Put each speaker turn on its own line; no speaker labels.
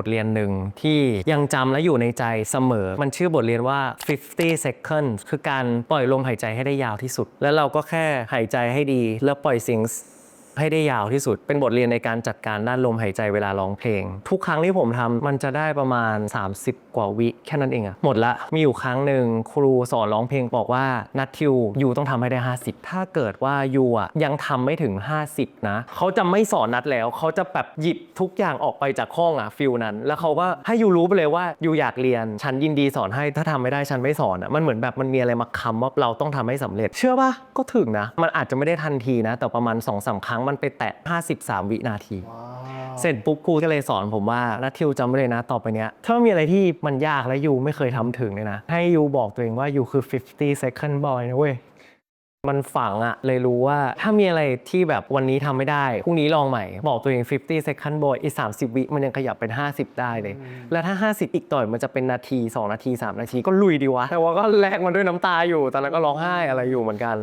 บทเรียนหนึ่งที่ยังจำและอยู่ในใจเสมอ มันชื่อบทเรียนว่า 50 seconds คือการปล่อยลมหายใจให้ได้ยาวที่สุด แล้วเราก็แค่หายใจให้ดี แล้วปล่อยสิ่ง ให้ได้ยาวที่สุด เป็นบทเรียนในการจัดการด้านลมหายใจเวลาร้องเพลง ทุกครั้งที่ผมทำมันจะได้ประมาณ 30 กว่าวิแค่นั้นเองอะหมดละมีอยู่ครั้งหนึ่งครูสอนร้องเพลงบอกว่านัททิวยูต้องทำให้ได้ 50 ถ้าเกิดว่ายูอะยังทำไม่ถึง 50 นะเขาจะไม่สอนนัดแล้วเขาจะแบบหยิบทุกอย่างออกไปจากห้องอะฟิลนั้น แล้วเขาก็ให้ยูรู้ไปเลยว่ายูอยากเรียนฉันยินดีสอนให้ถ้าทำไม่ได้ฉันไม่สอนอะมันเหมือนแบบมันมีอะไรมาคำว่าเราต้องทำให้สำเร็จ เชื่อปะก็ถึงนะ มันอาจจะไม่ได้ทันทีนะ แต่ประมาณ2อสาครั้งมันไปแตะ 53 วินาที เสร็จปุ๊บครูก็เลยสอนผมว่านัททิวจำไว้เลยนะต่อไปเนี้ย ถ้ามีอะไรที่มันยากและยูไม่เคยทำถึงเลยนะ ให้ยูบอกตัวเองว่ายูคือ 50 second boy นะเว้ย มันฝังอะเลยรู้ว่าถ้ามีอะไรที่แบบวันนี้ทำไม่ได้พรุ่งนี้ลองใหม่ บอกตัวเอง 50 second boy อีก 30 วิมันยังขยับเป็น 50 ได้เลย แล้วถ้า 50 อีกต่อยมันจะเป็นนาที 2 นาที 3 นาทีก็ลุยดีวะแต่ว่าก็แลกมันด้วยน้ำตาอยู่ตอนนั้นก็ร้องไห้อะไรอยู่เหมือนกัน